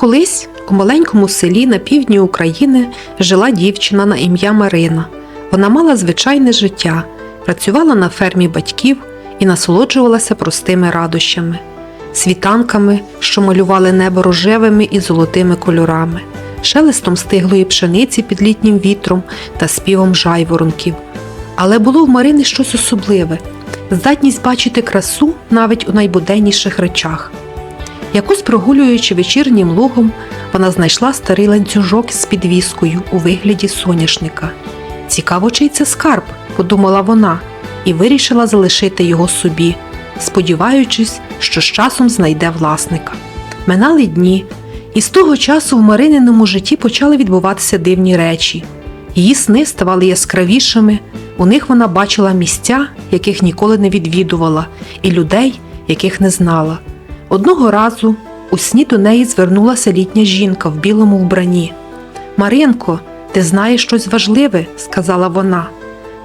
Колись у маленькому селі на півдні України жила дівчина на ім'я Марина. Вона мала звичайне життя, працювала на фермі батьків і насолоджувалася простими радощами, світанками, що малювали небо рожевими і золотими кольорами, шелестом стиглої пшениці під літнім вітром та співом жайворонків. Але було в Марини щось особливе здатність бачити красу навіть у найбуденніших речах. Якось прогулюючи вечірнім лугом, вона знайшла старий ланцюжок з підвіскою у вигляді соняшника. Цікаво, чий це скарб, подумала вона, і вирішила залишити його собі, сподіваючись, що з часом знайде власника. Минали дні, і з того часу в Марининому житті почали відбуватися дивні речі. Її сни ставали яскравішими, у них вона бачила місця, яких ніколи не відвідувала, і людей, яких не знала. Одного разу у сні до неї звернулася літня жінка в білому вбранні. Маринко, ти знаєш щось важливе, сказала вона.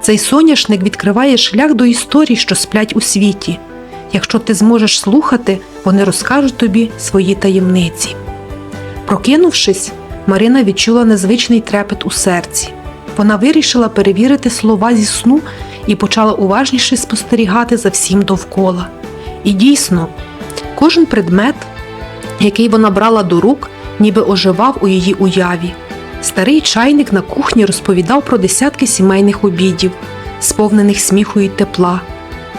Цей соняшник відкриває шлях до історій, що сплять у світі. Якщо ти зможеш слухати, вони розкажуть тобі свої таємниці. Прокинувшись, Марина відчула незвичний трепет у серці. Вона вирішила перевірити слова зі сну і почала уважніше спостерігати за всім довкола. І дійсно, кожен предмет, який вона брала до рук, ніби оживав у її уяві. Старий чайник на кухні розповідав про десятки сімейних обідів, сповнених сміху і тепла,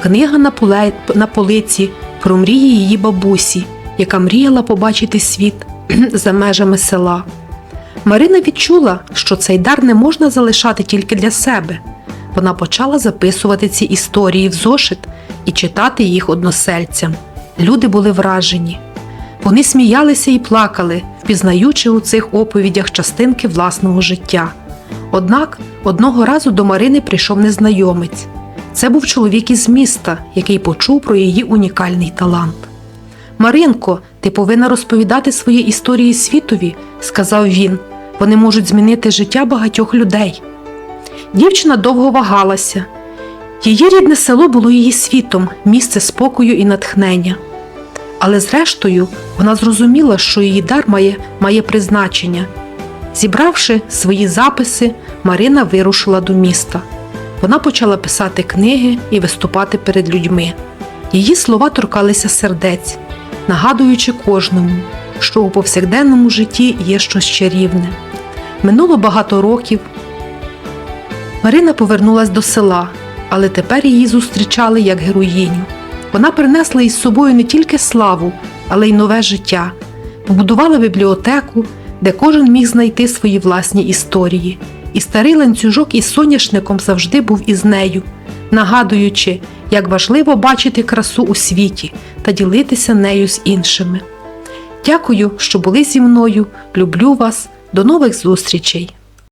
книга на, поле... на полиці про мрії її бабусі, яка мріяла побачити світ за межами села. Марина відчула, що цей дар не можна залишати тільки для себе. Вона почала записувати ці історії в зошит і читати їх односельцям. Люди були вражені. Вони сміялися і плакали, впізнаючи у цих оповідях частинки власного життя. Однак одного разу до Марини прийшов незнайомець. Це був чоловік із міста, який почув про її унікальний талант. Маринко, ти повинна розповідати свої історії світові, сказав він. Вони можуть змінити життя багатьох людей. Дівчина довго вагалася. Її рідне село було її світом, місце спокою і натхнення. Але зрештою вона зрозуміла, що її дар має, має призначення. Зібравши свої записи, Марина вирушила до міста. Вона почала писати книги і виступати перед людьми. Її слова торкалися сердець, нагадуючи кожному, що у повсякденному житті є щось чарівне. Минуло багато років. Марина повернулась до села, але тепер її зустрічали як героїню. Вона принесла із собою не тільки славу, але й нове життя, побудувала бібліотеку, де кожен міг знайти свої власні історії. І старий ланцюжок із соняшником завжди був із нею, нагадуючи, як важливо бачити красу у світі та ділитися нею з іншими. Дякую, що були зі мною. Люблю вас. До нових зустрічей!